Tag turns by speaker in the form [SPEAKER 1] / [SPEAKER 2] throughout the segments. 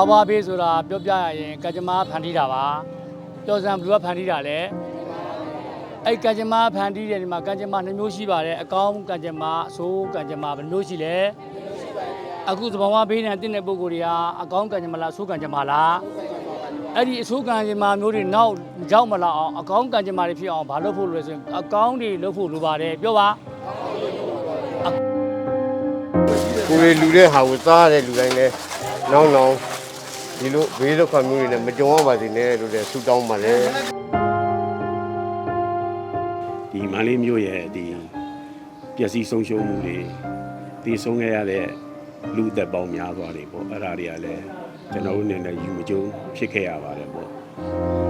[SPEAKER 1] ဘာဘာဘေးဆိုတာပြောပြရရင်ကကြမ္မာဖန်တီးတာပါပြောစံဘလူကဖန်တီးတာလဲအဲ့ကကြမ္မာဖန်တီးတဲ့ဒီမှာကကြမ္မာနှမျိုးရှိပါတယ်အကောင်းကကြမ္မာအဆိုးကကြမ္မာဘယ်နှမျိုးရှိလဲအခုသဘာဝဘေးနဲ့တင့်တဲ့ပုံကိုယ်တွေဟာအကောင်းကကြမ္မာလားအဆိုးကကြမ္မာလားအဲ့ဒီအဆိုးကကြမ္မာမျိုးတွေနောက်ရောက်မလာအောင်အကောင်းကကြမ္မာတွေဖြစ်အောင်ဘာလုပ်ဖို့လိုလဲဆိုရင်အကောင်းတွေလုပ်ဖို့လိုပါတယ်ပြောပါ
[SPEAKER 2] ကိုယ်တွေလူတဲ့ဟာကိုသားရတဲ့လူတိုင်းလည်းနောင်နောင် ဒီလိုဘေးဒုက္ခမျိုးတွေနဲ့မကြုံရပါစေနဲ့လို့လည်းဆုတောင်းပါလေ
[SPEAKER 3] ဒီမန္တလေးမြို့ရဲ့ဒီပျက်စီးဆုံးရှုံးမှုတွေတည်ဆုံးခဲ့ရတဲ့လူအသက်ပေါင်းများသွားတွေပေါ့အဲ့ဒါတွေကလည်းကျွန်တော်တို့အနေနဲ့ယူမကြုံဖြစ်ခဲ့ရပါတယ်ပေါ့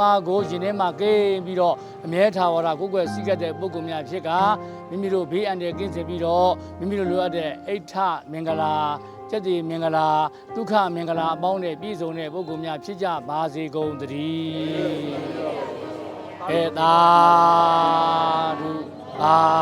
[SPEAKER 1] ဏဂုံသုံးပါးကိုယင်ထဲမှာကိန်းပြီးတော့အမြဲထာဝရကိုယ်ွယ်စီးကပ်တဲ့ပုဂ္ဂိုလ်များဖြစ်ကမိမိတို့ဘေးအန္တရာယ်ကင်းစင်ပြီးတော့မိမိတို့လိုအပ်တဲ့အိဋ္ဌမင်္ဂလာစက်တိမင်္ဂလာဒုက္ခမင်္ဂလာအပေါင်းနဲ့ပြည့်စုံတဲ့ပုဂ္ဂိုလ်များဖြစ်ကြပါစေကုန်သတည်းဧတာဓုအာ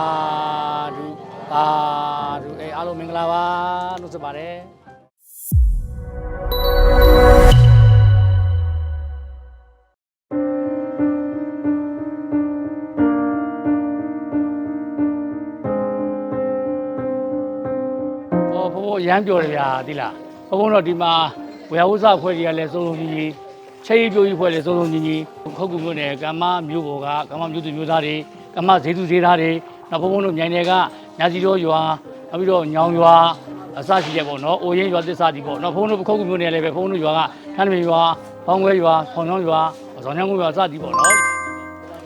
[SPEAKER 1] မ်းပြောတယ်ဗျာဒီလားဘုံဘုံတော့ဒီမှာဝေယဝုဇဖွဲ့ကြီးကလည်းစုံစုံကြီးကြီးချေးပြိုးကြီးဖွဲ့လည်းစုံစုံကြီးကြီးခုတ်ကူမျိုးနဲ့ကမ္မမျိုးပေါ်ကကမ္မမျိုးသူမျိုးသားတွေကမ္မဈေးသူဈေးသားတွေနောက်ဘုံဘုံတို့မြိုင်တွေကညာစီတော်ရွာနောက်ပြီးတော့ညောင်ရွာအစရှိတဲ့ပေါ့နော်အိုရင်ရွာသစ္စာဒီပေါ့နော်ဘုံဘုံတို့ခုတ်ကူမျိုးနဲ့လည်းပဲဘုံဘုံတို့ရွာကထန်းမရွာဖောင်းခွဲရွာဖောင်းချောင်းရွာဇောင်းချောင်းရွာစသည်ပေါ့နော်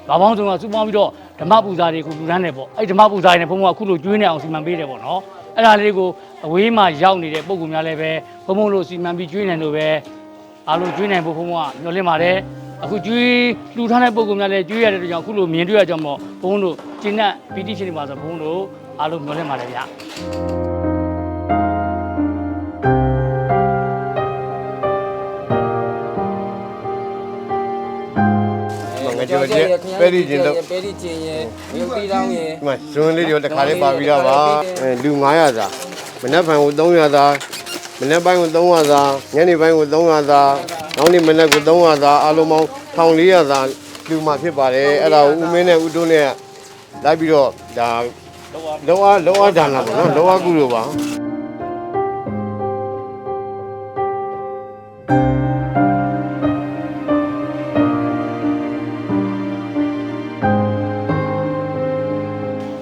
[SPEAKER 1] ဘာပေါင်းစုံကစုပေါင်းပြီးတော့ဓမ္မပူဇာတွေကိုလူရမ်းတယ်ပေါ့အဲ့ဓမ္မပူဇာတွေနဲ့ဘုံဘုံကခုလိုကျွေးနေအောင်စီမံပေးတယ်ပေါ့နော် အဲ့ဒါလေးကိုအဝေးမှာရောက်နေတဲ့ပုံကူများလည်းပဲဘုံဘုံလို့စီမံပြီးကျွေးနေလို့ပဲအားလုံးကျွေးနိုင်ဖို့ဘုံဘုံကမျှော်လင့်ပါတယ်အခုကျွေးလူထားတဲ့ပုံကူများလည်းကျွေးရတဲ့အတွက်ကြောင့်ခုလိုမြင်တွေ့ရကြမှာဘုံဘုံတို့ကျင့်တဲ့ပီတိရှိနေပါဆိုဘုံဘုံတို့အားလုံးမျှော်လင့်ပါတယ်ဗျာ
[SPEAKER 2] ကြောချက်ပဲဒီကျင်တော့
[SPEAKER 4] ပဲဒီကျင်ရဲ့မြုပ်တီတောင်းရဲ့
[SPEAKER 2] ဒီမှာဇွန်းလေးတွေတခါလေးပါပြီးတော့ပါအဲလူ900စာမနက်ဖြန်ကို300စာမနက်ပိုင်းကို300စာညနေပိုင်းကို300စာနောက်နေ့မနက်ကို300စာအားလုံးပေါင်း1400စာလူမှာဖြစ်ပါတယ်အဲ့ဒါကိုဦးမင်းနဲ့ဦးတွန်းနဲ့လိုက်ပြီးတော့ဒါလောအားလောအားဒါနာပေါ့နော်လောအားကုလို့ပါ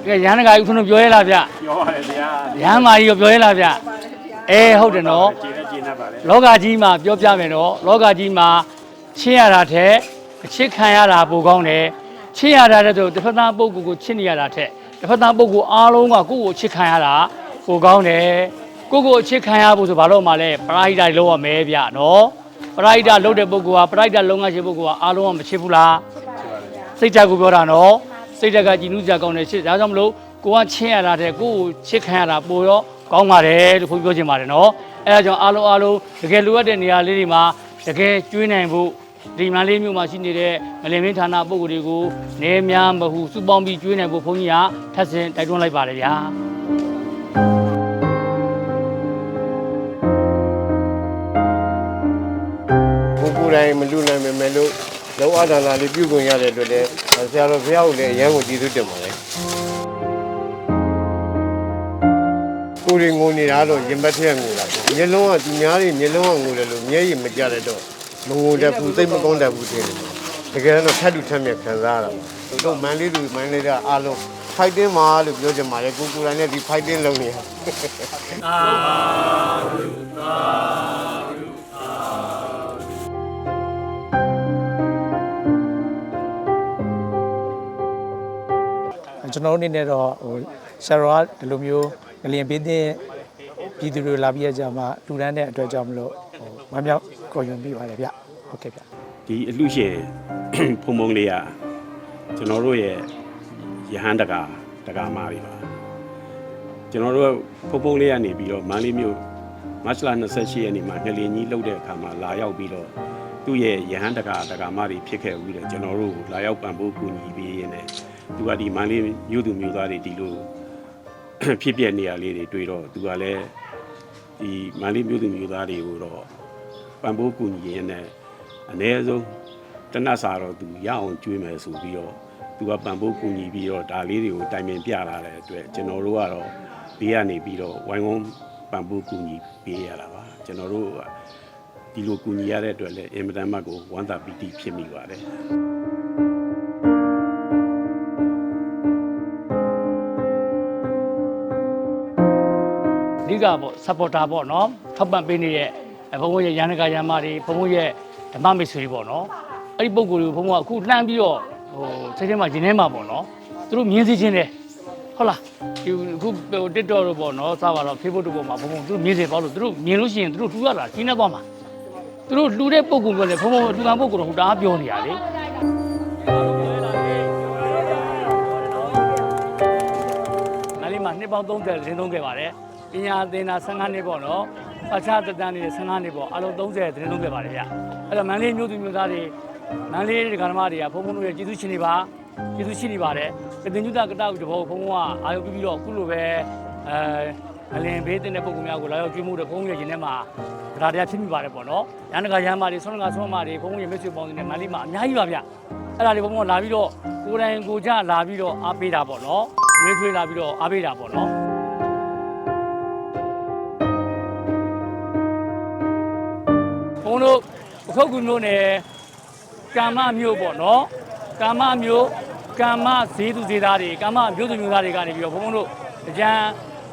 [SPEAKER 1] ကဲရဟန်းတကာကြီးခုနပြောရဲလားဗျ
[SPEAKER 3] ပြောပါတယ်ဗျာ
[SPEAKER 1] ရဟန်းမာကြီးကိုပြောရဲလားဗျအဲဟုတ်တယ်နော်
[SPEAKER 3] ကျင်းနေကျင်းနေပါလေ
[SPEAKER 1] လောကကြီးမှာပြောပြမယ်နော်လောကကြီးမှာချစ်ရတာထက်အချစ်ခံရတာပိုကောင်းတယ်ချစ်ရတာတဲ့ဆိုတစ်ဖက်သားပုဂ္ဂိုလ်ကိုချစ်နေရတာထက်တစ်ဖက်သားပုဂ္ဂိုလ်အားလုံးကကိုယ့်ကိုချစ်ခံရတာပိုကောင်းတယ်ကိုယ့်ကိုချစ်ခံရဖို့ဆိုဘာလို့မှလဲပရာဟိတတွေလုံးဝမဲဗျနော်ပရာဟိတလုပ်တဲ့ပုဂ္ဂိုလ်ကပရာဟိတလုံးငါရှိပုဂ္ဂိုလ်ကအားလုံးကမချစ်ဘူးလားစိတ်ဓာတ်ကိုပြောတာနော် စိတ်ဓာတ်ကကြည်နူးကြကောင်းတယ်ချစ်ဒါကြောင့်မလို့ကိုကချစ်ရတာတဲ့ကိုယ့်ကိုချစ်ခံရတာပိုရောကောင်းပါတယ်လို့ခွန်ပြောချင်ပါတယ်နော်အဲဒါကြောင့်အားလုံးအားလုံးတကယ်လိုအပ်တဲ့နေရာလေးတွေမှာတကယ်ကျွေးနိုင်ဖို့ဒီမန္တလေးမြို့မှာရှိနေတဲ့ငလင်မင်းဌာနပုဂ္ဂိုလ်တွေကိုနေများမဟုစုပေါင်းပြီးကျွေးနိုင်ဖို့ဘုန်းကြီးကထပ်ဆင့်တိုက်တွန်းလိုက်ပါတယ်ဗျာ
[SPEAKER 2] ကိုကိုယ်တိုင်မလူနိုင်ပေမဲ့လို့ လောအားဒါနာလေးပြုခွင့်ရတဲ့အတွက်လည်းဆရာတော်ဘုရားကိုလည်းအရန်ကိုကျေးဇူးတင်ပါတယ်ကိုယ်ရင်ငိုနေတာတော့ရင်ဘတ်ထက်ငိုတာပေါ့မျက်လုံးကသူများတွေမျက်လုံးကငိုတယ်လို့မျက်ရည်မကြတဲ့တော့မငိုတတ်ဘူးသိမကောင်းတတ်ဘူးတင်တယ်တကယ်တော့ထပ်တူထပ်မြက်ခံစားရတာပေါ့တို့မန်လေးလူမန်လေးကအားလုံး fighting မှာလို့ပြောချင်ပါတယ်ကိုကိုယ်တိုင်လည်းဒီ fighting လုပ်နေတာ
[SPEAKER 5] ကျွန်တော်တို့အနေနဲ့တော့ဟိုဆရာတော်ကဒီလိုမျိုးငလျင်ပေးတဲ့ပြည်သူတွေလာပြီးကြမှာတူတန်းတဲ့အတွက်ကြောင့်မလို့ဟိုမမြောက်ခေါ်ယူပြီးပါတယ်ဗျဟုတ်ကဲ့ဗျ
[SPEAKER 3] ဒီအလှရှင်ဖုံဖုံလေးကကျွန်တော်တို့ရဲ့ယဟန်တကာတကာမာတွေပါကျွန်တော်တို့ဖုံဖုံလေးကနေပြီးတော့မန္တလေးမြို့မတ်လ28ရက်နေ့မှာငလင်ကြီးလှုပ်တဲ့အခါမှာလာရောက်ပြီးတော့သူ့ရဲ့ယဟန်တကာတကာမာတွေဖြစ်ခဲ့ပြီးတော့ကျွန်တော်တို့ကိုလာရောက်ပံ့ပိုးကူညီပေးရင်းနဲ့ သူကဒီမန္တလေးမြို့သူမြို့သားတွေဒီလိုဖြစ်ပြနေရလေးတွေတွေ့တော့သူကလည်းဒီမန္တလေးမြို့သူမြို့သားတွေကိုတော့ပံ့ပိုးကူညီရင်းနဲ့အ ਨੇ ဆုံးတနတ်စာတော့သူရအောင်ကျွေးမယ်ဆိုပြီးတော့သူကပံ့ပိုးကူညီပြီးတော့ဒါလေးတွေကိုတိုင်ပင်ပြလာတဲ့အတွက်ကျွန်တော်တို့ကတော့ဘေးကနေပြီးတော့ဝိုင်းဝန်းပံ့ပိုးကူညီပေးရတာပါကျွန်တော်တို့ကဒီလိုကူညီရတဲ့အတွက်လည်းအင်မတန်မှကိုဝမ်းသာပီတိဖြစ်မိပါတယ်
[SPEAKER 1] ဓိကပေါ့ supporter ပေါ့နော်ထောက်ပံ့ပေးနေတဲ့ဘုံဘုံရဲ့ရန်နကရန်မတွေဘုံဘုံရဲ့ဓမ္မမိတ်ဆွေတွေပေါ့နော်အဲ့ဒီပုံကိုယ်တွေကိုဘုံဘုံကအခုလှမ်းပြီးတော့ဟိုစိတ်ထဲမှာရင်ထဲမှာပေါ့နော်သူတို့မြင်စီခြင်းတယ်ဟုတ်လားဒီအခု TikTok တို့ပေါ့နော်စပါတော့ Facebook တို့ပေါ့မှာဘုံဘုံသူတို့မြင်စေပေါ့လို့သူတို့မြင်လို့ရှိရင်သူတို့ထူရတာကြီးနေသွားမှာသူတို့လှူတဲ့ပုံကိုယ်ကလည်းဘုံဘုံထူခံပုံကိုယ်တော့ဟိုတအားပြောနေရလေမလေးမှာနှစ်ပေါင်း30ရင်းသုံးခဲ့ပါတယ် ပညာသင်တာ15နှစ်ပေါ့နော်အခြားတက်တန်းနေတဲ့15နှစ်ပေါ့အလုံး30ရင်းသုံးခဲ့ပါတယ်ဗျအဲ့တော့မန္တလေးမြို့သူမြို့သားတွေမန္တလေးဒကာဓမ္မတွေကဘုံဘုံတို့ရဲ့ကျေးဇူးရှင်တွေပါကျေးဇူးရှိနေပါတယ်ကတင်ညုတကတောက်တဘောဘုံဘုံကအာရုံပြုပြီးတော့အခုလိုပဲအဲအလင်ဘေးတင်တဲ့ပုံကများကိုလာရောက်ကျွေးမှုတဲ့ဘုံရဲ့ရင်ထဲမှာဒကာတရားဖြစ်မိပါတယ်ပေါ့နော်ရန်ဒကာရန်မာတွေဆွမ်းဒကာဆွမ်းမာတွေဘုံရဲ့မိတ်ဆွေပေါင်းတွေနဲ့မန္တလေးမှာအများကြီးပါဗျအဲ့ဒါတွေဘုံဘုံကလာပြီးတော့ကိုယ်တိုင်ကိုယ်ကြလာပြီးတော့အားပေးတာပေါ့နော်ရွေးထွေးလာပြီးတော့အားပေးတာပေါ့နော် အခုတ်ကူမျိုးနယ်ကာမမျိုးပေါ့နော်ကာမမျိုးကာမဈေးသူဈေးသားတွေကာမမျိုးသူမျိုးသားတွေကနေပြီးတော့ဘုန်းဘုန်းတို့ကြံ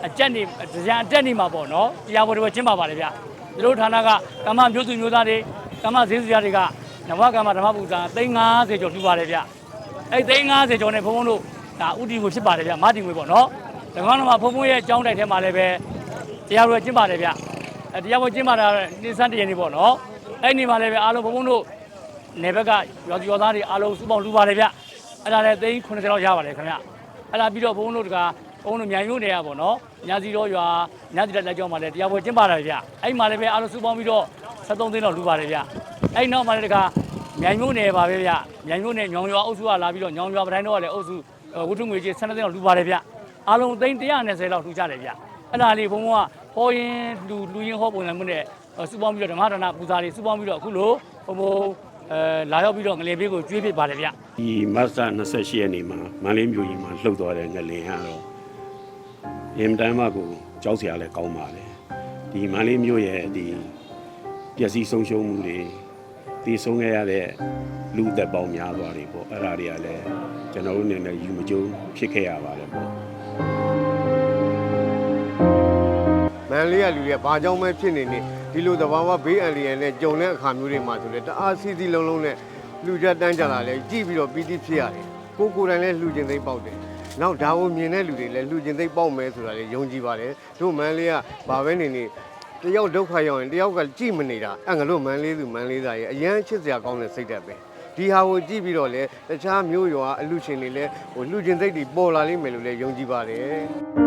[SPEAKER 1] အကြက်နေကြံအတက်နေမှာပေါ့နော်တရားပေါ်တွေကျင်းပါပါတယ်ဗျဒီလိုဌာနကကာမမျိုးသူမျိုးသားတွေကာမဈေးသူဈေးသားတွေကနဝကာမဓမ္မပူဇာ350ကျော်လှူပါတယ်ဗျအဲ့350ကျော်နဲ့ဘုန်းဘုန်းတို့ဒါဥတီကိုဖြစ်ပါတယ်ဗျမာတင်ငွေပေါ့နော်ဒါကောင်တော့ဘုန်းဘုန်းရဲ့အကြောင်းတိုက်ထဲမှာလည်းပဲတရားပေါ်ကျင်းပါတယ်ဗျအဲတရားပေါ်ကျင်းပတာနေစမ်းတရနေပေါ့နော် အဲ့ဒီမှာလည်းပဲအားလုံးဘုံဘုံတို့နေဘက်ကရောရောသားတွေအားလုံးစုပေါင်းလူပါတယ်ဗျအဲ့ဒါလည်းသိန်း90လောက်ရပါတယ်ခင်ဗျအဲ့ဒါပြီးတော့ဘုံဘုံတို့တကဘုံဘုံတို့မြိုင်မြို့နေရပေါ့နော်ညာစီတော့ရွာညာစီတက်လက်ကြောင်းမှာလည်းတရားပေါ်ကျင်းပတာဗျအဲ့ဒီမှာလည်းပဲအားလုံးစုပေါင်းပြီးတော့73သိန်းလောက်လူပါတယ်ဗျအဲ့ဒီနောက်မှာလည်းတကမြိုင်မြို့နယ်ပါပဲဗျမြိုင်မြို့နယ်ညောင်ရွာအုပ်စုကလာပြီးတော့ညောင်ရွာပတိုင်းတော့လည်းအုပ်စုဝတ္ထုငွေကြီး72သိန်းလောက်လူပါတယ်ဗျအားလုံးသိန်း120လောက်လူကြတယ်ဗျအဲ့ဒါလေးဘုံဘုံကဟောရင်လူလူရင်းဟောပုံစံမျိုးနဲ့ စုပေါင်းပြီးတော့ဓမ္မဒါနပူဇာတွေစုပေါင်းပြီးတော့အခုလိုဘုံဘုံအဲလာရောက်ပြီးတော့ငလင်ဘေးကိုကျွေးဖြစ်ပါတယ်ဗျ
[SPEAKER 3] ဒီမတ်စတာ28ရက်နေ့မှာမန္တလေးမြို့ကြီးမှာလှုပ်သွားတဲ့ငလင်ကတော့အင်တန်မှကိုကြောက်စရာလည်းကောင်းပါလေဒီမန္တလေးမြို့ရဲ့ဒီပျက်စီးဆုံးရှုံးမှုတွေတည်ဆုံးခဲ့ရတဲ့လူသက်ပေါင်းများသွားတွေပေါ့အဲ့ဒါတွေကလည်းကျွန်တော်တို့အနေနဲ့ယူမကြုံဖြစ်ခဲ့ရပါတယ်ပေါ့
[SPEAKER 2] မန်လေးကလူတွေကဘာကြောင့်ပဲဖြစ်နေနေ ဒီလိုသဘာဝဘေးအန္တရာယ်နဲ့ကြုံတဲ့အခါမျိုးတွေမှာဆိုလေတအားစီစီလုံးလုံးနဲ့လူကြတန်းကြလာလဲကြည့်ပြီးတော့ပီတိဖြစ်ရတယ်ကိုကိုယ်တိုင်လည်းလှူခြင်းသိမ့်ပေါက်တယ်နောက်ဒါကိုမြင်တဲ့လူတွေလည်းလှူခြင်းသိမ့်ပေါက်မယ်ဆိုတာလေယုံကြည်ပါတယ်တို့မန်လေးကဘာပဲနေနေတယောက်ဒုက္ခရောက်ရင်တယောက်ကကြည့်မနေတာအဲ့ငါတို့မန်လေးသူမန်လေးသားရဲ့အရန်ချစ်စရာကောင်းတဲ့စိတ်ဓာတ်ပဲဒီဟာကိုကြည့်ပြီးတော့လေတခြားမျိုးရွာအလူရှင်တွေလည်းဟိုလှူခြင်းသိမ့်တွေပေါ်လာလိမ့်မယ်လို့လည်းယုံကြည်ပါတယ်။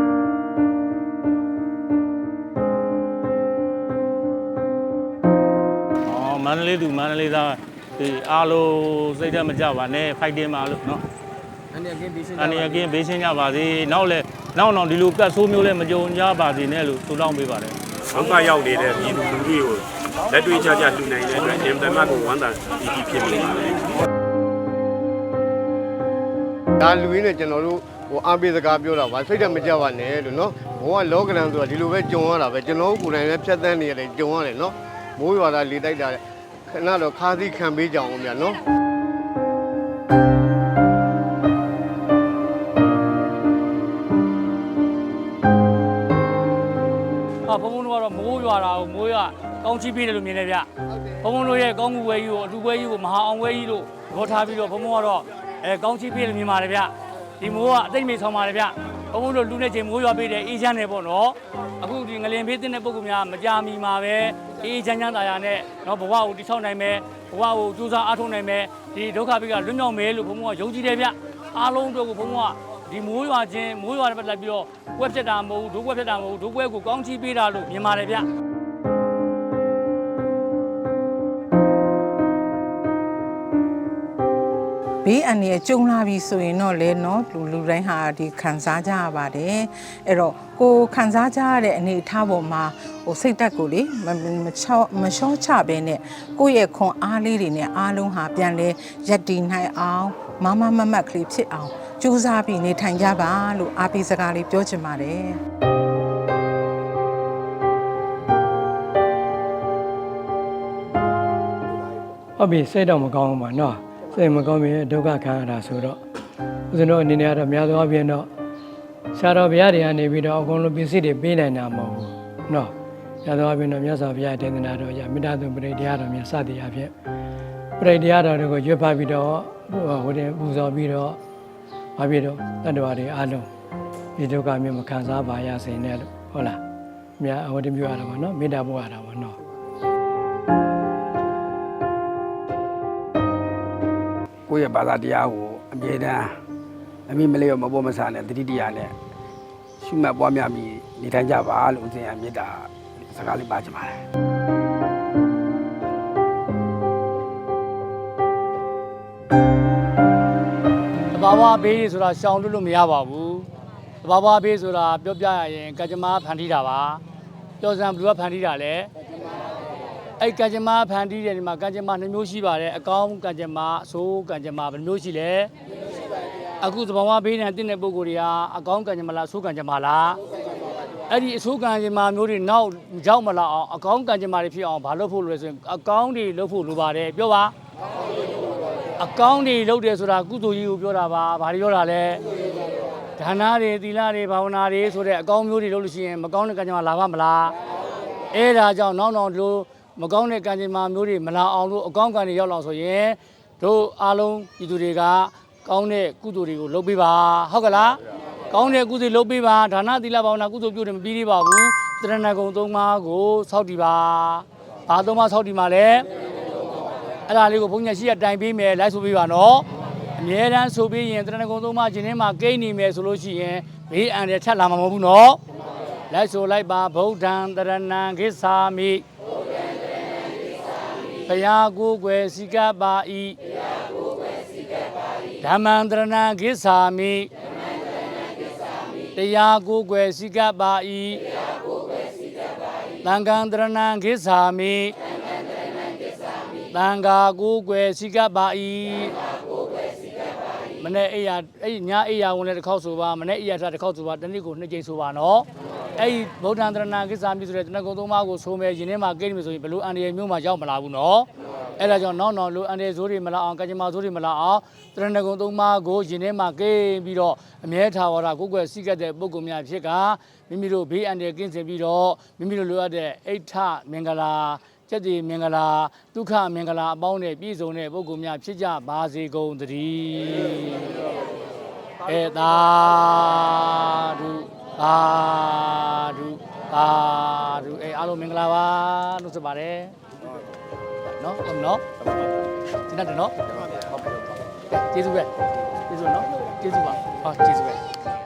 [SPEAKER 6] မန္တလေးသူမန္တလေးသားဒီအားလုံးစိတ်ထဲမကြပါနဲ့ fighting ပါလို့နော်
[SPEAKER 4] အနေကင်းပြီးရှင်း။
[SPEAKER 6] အနေအကင်းဘေးရှင်းကြပါစေ။နောက်လည်းနောက်နောက်ဒီလိုကတ်ဆိုးမျိုးလည်းမကြုံကြပါစေနဲ့လို့ဆုတောင်းပေးပါတယ်။
[SPEAKER 3] ဆောင်းကရောက်နေတဲ့ပြည်သူလူထုကိုလက်တွေ့ချာချာလှူနိုင်တဲ့အတွက်အင်တန်မှကိုဝမ်းသာပီတိဖြစ်မိပါတယ်
[SPEAKER 2] ဒါလူရင်းနဲ့ကျွန်တော်တို့ဟိုအားပေးစကားပြောတာပါစိတ်ဓာတ်မကြပါနဲ့လို့နော်ဘဝလောကရန်ဆိုတာဒီလိုပဲကြုံရတာပဲကျွန်တော်တို့ကိုယ်တိုင်လည်းဖြတ်သန်းနေရတယ်ကြုံရတယ်နော်မိုးရွာတာလေတိုက်တာ ခဏတော့ခါးသီးခံပေးကြအောင်ဗျာနော်
[SPEAKER 1] အာဘုံဘုံတို့ကတော့မိုးရွာတာကိုမိုးရွာကောင်းချီးပေးတယ်လို့မြင်တယ်ဗျဘုံဘုံတို့ရဲ့ကောင်းမှုဝဲကြီးကိုအတူဝဲကြီးကိုမဟာအောင်ဝဲကြီးလို့ဘောထားပြီးတော့ဘုံဘုံကတော့အဲကောင်းချီးပေးတယ်မြင်ပါတယ်ဗျဒီမိုးကအတိတ်မေဆောင်ပါတယ်ဗျဘုံဘုံတို့လူနဲ့ချိန်မိုးရွာပေးတယ်အေးချမ်းတယ်ပေါ့နော်အခုဒီငလင်ဖေးတဲ့ပုံကများမကြမီမှာပဲ အေးချမ်းချမ်းသာယာနဲ့နော်ဘဝကိုတိဆောက်နိုင်မယ်ဘဝကိုကြိုးစားအားထုတ်နိုင်မယ်ဒီဒုက္ခပိကလွတ်မြောက်မယ်လို့ဘုံဘုံကယုံကြည်တယ်ဗျအားလုံးတို့ကိုဘုံဘုံကဒီမိုးရွာခြင်းမိုးရွာတဲ့ပတ်သက်ပြီးတော့ကွက်ဖြစ်တာမဟုတ်ဘူးဒုကွက်ဖြစ်တာမဟုတ်ဘူးဒုကွက်ကိုကောင်းချီးပေးတာလို့မြင်ပါတယ်ဗျ
[SPEAKER 7] ဘေးအန္တရာယ်ကြုံလာပြီဆိုရင်တော့လေနော်လူလူတိုင်းဟာဒီခံစားကြရပါတယ်အဲ့တော့ကိုခံစားကြရတဲ့အနေအထားပေါ်မှာဟိုစိတ်တက်ကိုလေမမမချောမလျှော့ချဘဲနဲ့ကိုယ့်ရဲ့ခွန်အားလေးတွေနဲ့အားလုံးဟာပြန်လဲရက်တည်နိုင်အောင်မမမမတ်ကလေးဖြစ်အောင်ကြိုးစားပြီးနေထိုင်ကြပါလို့အားပေးစကားလေးပြောချင်ပါတယ်
[SPEAKER 8] ဟုတ်ပြီစိတ်တော့မကောင်းဘူးပါနော် စိတ်မကောင်းပြီဒုက္ခခံရတာဆိုတော့ဦးဇင်းတို့အနေနဲ့ကတော့များသောအားဖြင့်တော့ဆရာတော်ဘုရားတွေကနေပြီးတော့အကုန်လုံးပစ္စည်းတွေပေးနိုင်တာမဟုတ်ဘူးနော်များသောအားဖြင့်တော့မြတ်စွာဘုရားဒေသနာတော်ရမေတ္တာသွန်ပရိတရားတော်များစသည်အားဖြင့်ပရိတရားတော်တွေကိုရွတ်ဖတ်ပြီးတော့ဟိုတင်ပူဇော်ပြီးတော့ဘာဖြစ်တော့တတ္တဝါတွေအားလုံးဒီဒုက္ခမျိုးမခံစားပါရစေနဲ့လို့ဟုတ်လားမြတ်ဟိုတင်ပြရတာပါနော်မေတ္တာပို့ရတာပါနော်
[SPEAKER 9] ကိုယ့်ရဲ့ဘာသာတရားကိုအမြဲတမ်းအမိမလေးရောမပေါ်မဆာနဲ့တတိတရားနဲ့ရှုမှတ်ပွားများပြီးနေထိုင်ကြပါလို့ဦးဇင်ရမေတ္တာစကားလေးပါချင်ပါတယ်
[SPEAKER 1] တဘာဝဘေးတွေဆိုတာရှောင်လွတ်လို့မရပါဘူးတဘာဝဘေးဆိုတာပြောပြရရင်ကကြမ္မာဖန်တီးတာပါပြောစံဘယ်သူကဖန်တီးတာလဲ အဲ့ကကြမ္မာဖန်တီးတဲ့ဒီမှာကကြမ္မာနှမျိုးရှိပါတယ်အကောင်းကကြမ္မာအဆိုးကကြမ္မာဘယ်နှမျိုးရှိလဲအခုတဘာဝဘေးနဲ့တင့်တဲ့ပုံကိုယ်တွေဟာအကောင်းကကြမ္မာလားအဆိုးကကြမ္မာလားအဲ့ဒီအဆိုးကံကြမ္မာမျိုးတွေနောက်ရောက်မလာအောင်အကောင်းကံကြမ္မာတွေဖြစ်အောင်ဘာလုပ်ဖို့လိုလဲဆိုရင်အကောင်းတွေလုပ်ဖို့လိုပါတယ်ပြောပါအကောင်းတွေလုပ်တယ်ဆိုတာကုသိုလ်ကြီးကိုပြောတာပါ။ဘာတွေပြောတာလဲ။ဒါနတွေသီလတွေဘာဝနာတွေဆိုတဲ့အကောင်းမျိုးတွေလုပ်လို့ရှိရင်မကောင်းတဲ့ကံကြမ္မာလာပါမလား။အဲဒါကြောင့်နောက်နောက်ဒီလို မကောင်းတဲ့ကံကြမ္မာမျိုးတွေမလာအောင်လို့အကောင်းကံတွေရောက်လာဆိုရင်တို့အားလုံးပြည်သူတွေကကောင်းတဲ့ကုသိုလ်တွေကိုလုပ်ပေးပါ။ဟုတ်ကလား။ကောင်းတဲ့ကုသိုလ်လုပ်ပေးပါဒါနသီလဘာဝနာကုသိုလ်ပြုတယ်မပြီးသေးပါဘူး။တရဏဂုံသုံးပါးကိုစောင့်တည်ပါ။ဘာသုံးပါးစောင့်တည်မှာလဲ။အဲ့ဒါလေးကိုဘုန်းကြီးရှိရတိုင်ပေးမယ်လိုက်ဆိုပေးပါနော်အမြဲတမ်းဆိုပေးရင်တရဏဂုံသုံးပါးခြင်းထဲမှာကိန်းနေမယ်ဆိုလို့ရှိရင်ဘေးအန္တရာယ်ထပ်လာမှာမဟုတ်ဘူးနော်လိုက်ဆိုလိုက်ပါဗုဒ္ဓံတရဏံခိသာမိ ဘုရားကိုယ်ွယ်စိကပ်ပါဤဓမ္မံတရဏံခိသာမိတရားကိုယ်ွယ်စိကပ်ပါဤသံဃံတရဏံခိသာမိတန်ဃာကိုယ်ွယ်စိကပ်ပါ၏မ နေ့အိယာအဲ့ဒီညအိယာဝင်လည်းတစ်ခေါက်ဆိုပါမနေ့အိယာထားတစ်ခေါက်ဆိုပါတစ်နေ့ကိုနှစ်ကြိမ်ဆိုပါနော်အဲ့ဒီဗုဒ္ဓံတရဏကိစ္စမျိုးဆိုတဲ့တဏ္ဍကုံသုံးပါးကိုဆိုမယ်ယင်းထဲမှာကိန်းမယ်ဆိုရင်ဘလို့အန္တရာယ်မျိုးမှရောက်မလာဘူးနော်အဲ့ဒါကြောင့်နောက်နောက်လို့အန္တရာယ်ဇိုးတွေမလာအောင်ကကြမ္မာဇိုးတွေမလာအောင်တရဏကုံသုံးပါးကိုယင်းထဲမှာကိန်းပြီးတော့အမြဲထာဝရကိုယ်ွယ်စိကပ်တဲ့ပုဂ္ဂိုလ်များဖြစ်ကမိမိတို့ဘေးအန္တရာယ်ကင်းစင်ပြီးတော့မိမိတို့လိုအပ်တဲ့အိဋ္ဌမင်္ဂလာ ကျက်တည်မင်္ဂလာဒုက္ခမင်္ဂလာအပေါင်းနဲ့ပြည့်စုံတဲ့ပုဂ္ဂိုလ်များဖြစ်ကြပါစေကုန်သတည်းဧတာဓုသာဓုသာဓုအဲအားလုံးမင်္ဂလာပါလို့ဆိုပါတယ်နော်ဟုတ်နော်ဒီနေ့တယ်နော်ကျေးဇူးပဲကျေးဇူးနော်ကျေးဇူးပါဟောကျေးဇူးပဲ